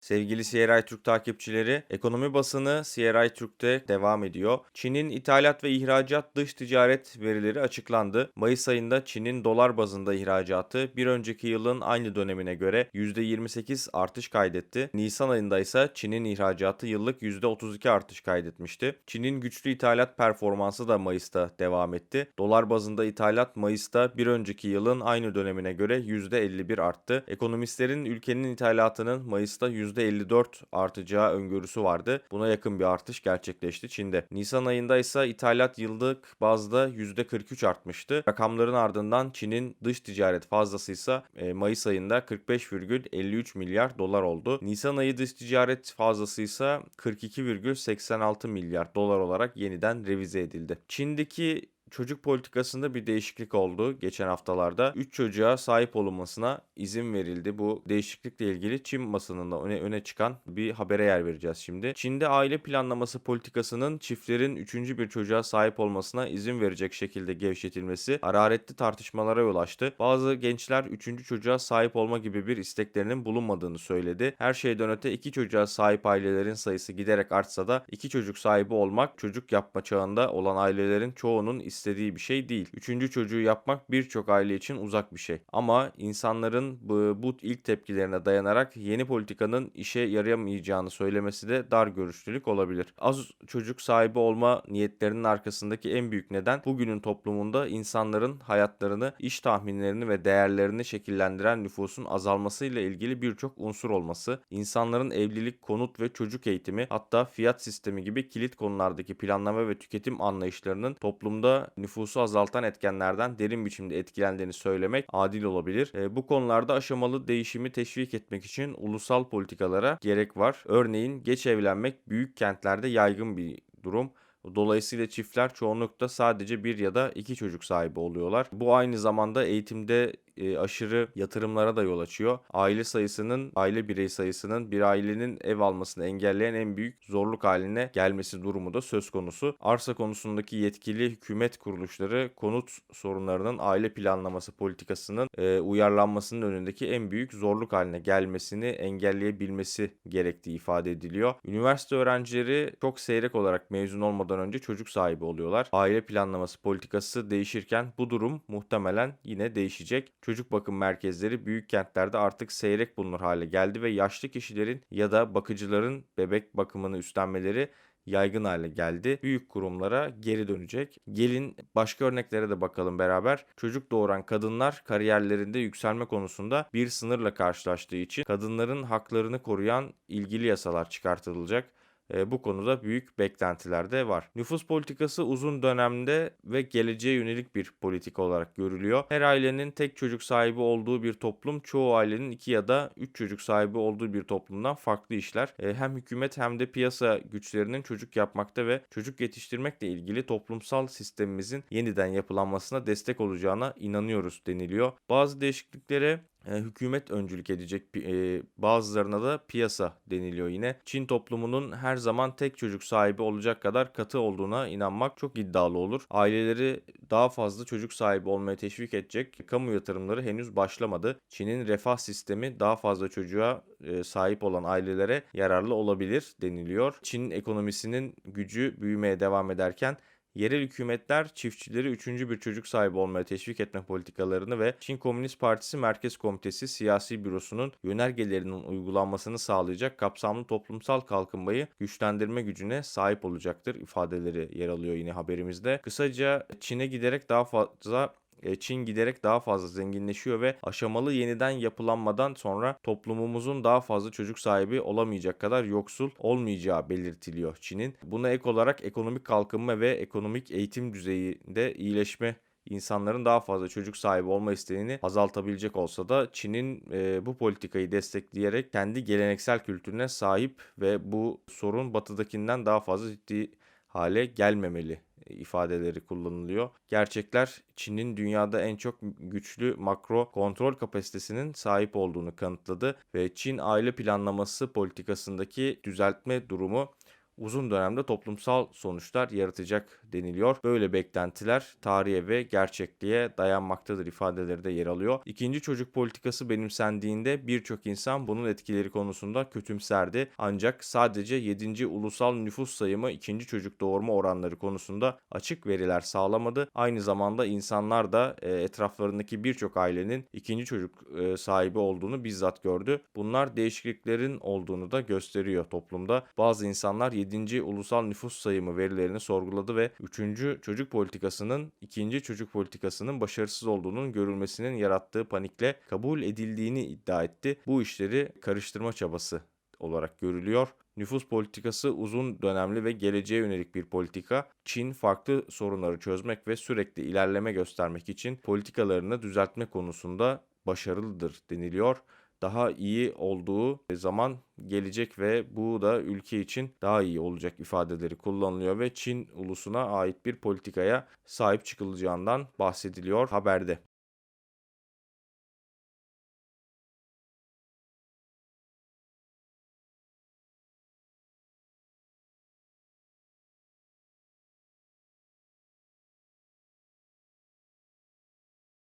Sevgili CRI Türk takipçileri, ekonomi basını CRI Türk'te devam ediyor. Çin'in ithalat ve ihracat dış ticaret verileri açıklandı. Mayıs ayında Çin'in dolar bazında ihracatı bir önceki yılın aynı dönemine göre %28 artış kaydetti. Nisan ayında ise Çin'in ihracatı yıllık %32 artış kaydetmişti. Çin'in güçlü ithalat performansı da Mayıs'ta devam etti. Dolar bazında ithalat Mayıs'ta bir önceki yılın aynı dönemine göre %51 arttı. Ekonomistlerin ülkenin ithalatının Mayıs'ta %54 artacağı öngörüsü vardı. Buna yakın bir artış gerçekleşti Çin'de. Nisan ayında ise ithalat yıllık bazda %43 artmıştı. Rakamların ardından Çin'in dış ticaret fazlası ise Mayıs ayında 45,53 milyar dolar oldu. Nisan ayı dış ticaret fazlası ise 42,86 milyar dolar olarak yeniden revize edildi. Çin'deki çocuk politikasında bir değişiklik oldu geçen haftalarda. 3 çocuğa sahip olunmasına izin verildi. Bu değişiklikle ilgili Çin basınında öne, öne çıkan bir habere yer vereceğiz şimdi. Çin'de aile planlaması politikasının çiftlerin 3. bir çocuğa sahip olmasına izin verecek şekilde gevşetilmesi hararetli tartışmalara yol açtı. Bazı gençler 3. çocuğa sahip olma gibi bir isteklerinin bulunmadığını söyledi. Her şeyden öte 2 çocuğa sahip ailelerin sayısı giderek artsa da 2 çocuk sahibi olmak çocuk yapma çağında olan ailelerin çoğunun istediği bir şey değil. Üçüncü çocuğu yapmak birçok aile için uzak bir şey. Ama insanların bu, bu ilk tepkilerine dayanarak yeni politikanın işe yarayamayacağını söylemesi de dar görüşlülük olabilir. Az çocuk sahibi olma niyetlerinin arkasındaki en büyük neden bugünün toplumunda insanların hayatlarını, iş tahminlerini ve değerlerini şekillendiren nüfusun azalmasıyla ilgili birçok unsur olması, insanların evlilik, konut ve çocuk eğitimi hatta fiyat sistemi gibi kilit konulardaki planlama ve tüketim anlayışlarının toplumda nüfusu azaltan etkenlerden derin biçimde etkilendiğini söylemek adil olabilir. E, bu konularda aşamalı değişimi teşvik etmek için ulusal politikalara gerek var. Örneğin geç evlenmek büyük kentlerde yaygın bir durum. Dolayısıyla çiftler çoğunlukla sadece bir ya da iki çocuk sahibi oluyorlar. Bu aynı zamanda eğitimde e, aşırı yatırımlara da yol açıyor. Aile sayısının, aile birey sayısının bir ailenin ev almasını engelleyen en büyük zorluk haline gelmesi durumu da söz konusu. Arsa konusundaki yetkili hükümet kuruluşları konut sorunlarının aile planlaması politikasının e, uyarlanmasının önündeki en büyük zorluk haline gelmesini engelleyebilmesi gerektiği ifade ediliyor. Üniversite öğrencileri çok seyrek olarak mezun olmadan önce çocuk sahibi oluyorlar. Aile planlaması politikası değişirken bu durum muhtemelen yine değişecek. Çocuk bakım merkezleri büyük kentlerde artık seyrek bulunur hale geldi ve yaşlı kişilerin ya da bakıcıların bebek bakımını üstlenmeleri yaygın hale geldi. Büyük kurumlara geri dönecek. Gelin başka örneklere de bakalım beraber. Çocuk doğuran kadınlar kariyerlerinde yükselme konusunda bir sınırla karşılaştığı için kadınların haklarını koruyan ilgili yasalar çıkartılacak. Bu konuda büyük beklentiler de var. Nüfus politikası uzun dönemde ve geleceğe yönelik bir politika olarak görülüyor. Her ailenin tek çocuk sahibi olduğu bir toplum çoğu ailenin iki ya da üç çocuk sahibi olduğu bir toplumdan farklı işler. Hem hükümet hem de piyasa güçlerinin çocuk yapmakta ve çocuk yetiştirmekle ilgili toplumsal sistemimizin yeniden yapılanmasına destek olacağına inanıyoruz deniliyor. Bazı değişikliklere e, hükümet öncülük edecek e, bazılarına da piyasa deniliyor yine. Çin toplumunun her zaman tek çocuk sahibi olacak kadar katı olduğuna inanmak çok iddialı olur. Aileleri daha fazla çocuk sahibi olmaya teşvik edecek kamu yatırımları henüz başlamadı. Çin'in refah sistemi daha fazla çocuğa e, sahip olan ailelere yararlı olabilir deniliyor. Çin ekonomisinin gücü büyümeye devam ederken Yerel hükümetler çiftçileri 3. bir çocuk sahibi olmaya teşvik etme politikalarını ve Çin Komünist Partisi Merkez Komitesi Siyasi Bürosu'nun yönergelerinin uygulanmasını sağlayacak kapsamlı toplumsal kalkınmayı güçlendirme gücüne sahip olacaktır ifadeleri yer alıyor yine haberimizde. Kısaca Çin'e giderek daha fazla Çin giderek daha fazla zenginleşiyor ve aşamalı yeniden yapılanmadan sonra toplumumuzun daha fazla çocuk sahibi olamayacak kadar yoksul olmayacağı belirtiliyor Çin'in. Buna ek olarak ekonomik kalkınma ve ekonomik eğitim düzeyinde iyileşme insanların daha fazla çocuk sahibi olma isteğini azaltabilecek olsa da Çin'in e, bu politikayı destekleyerek kendi geleneksel kültürüne sahip ve bu sorun batıdakinden daha fazla ciddi hale gelmemeli ifadeleri kullanılıyor. Gerçekler Çin'in dünyada en çok güçlü makro kontrol kapasitesinin sahip olduğunu kanıtladı ve Çin aile planlaması politikasındaki düzeltme durumu uzun dönemde toplumsal sonuçlar yaratacak deniliyor. Böyle beklentiler tarihe ve gerçekliğe dayanmaktadır ifadeleri de yer alıyor. İkinci çocuk politikası benimsendiğinde birçok insan bunun etkileri konusunda kötümserdi. Ancak sadece 7. ulusal nüfus sayımı ikinci çocuk doğurma oranları konusunda açık veriler sağlamadı. Aynı zamanda insanlar da e, etraflarındaki birçok ailenin ikinci çocuk e, sahibi olduğunu bizzat gördü. Bunlar değişikliklerin olduğunu da gösteriyor toplumda. Bazı insanlar 7. ulusal nüfus sayımı verilerini sorguladı ve 3. çocuk politikasının 2. çocuk politikasının başarısız olduğunun görülmesinin yarattığı panikle kabul edildiğini iddia etti. Bu işleri karıştırma çabası olarak görülüyor. Nüfus politikası uzun dönemli ve geleceğe yönelik bir politika. Çin farklı sorunları çözmek ve sürekli ilerleme göstermek için politikalarını düzeltme konusunda başarılıdır deniliyor. Daha iyi olduğu zaman gelecek ve bu da ülke için daha iyi olacak ifadeleri kullanılıyor ve Çin ulusuna ait bir politikaya sahip çıkılacağından bahsediliyor haberde.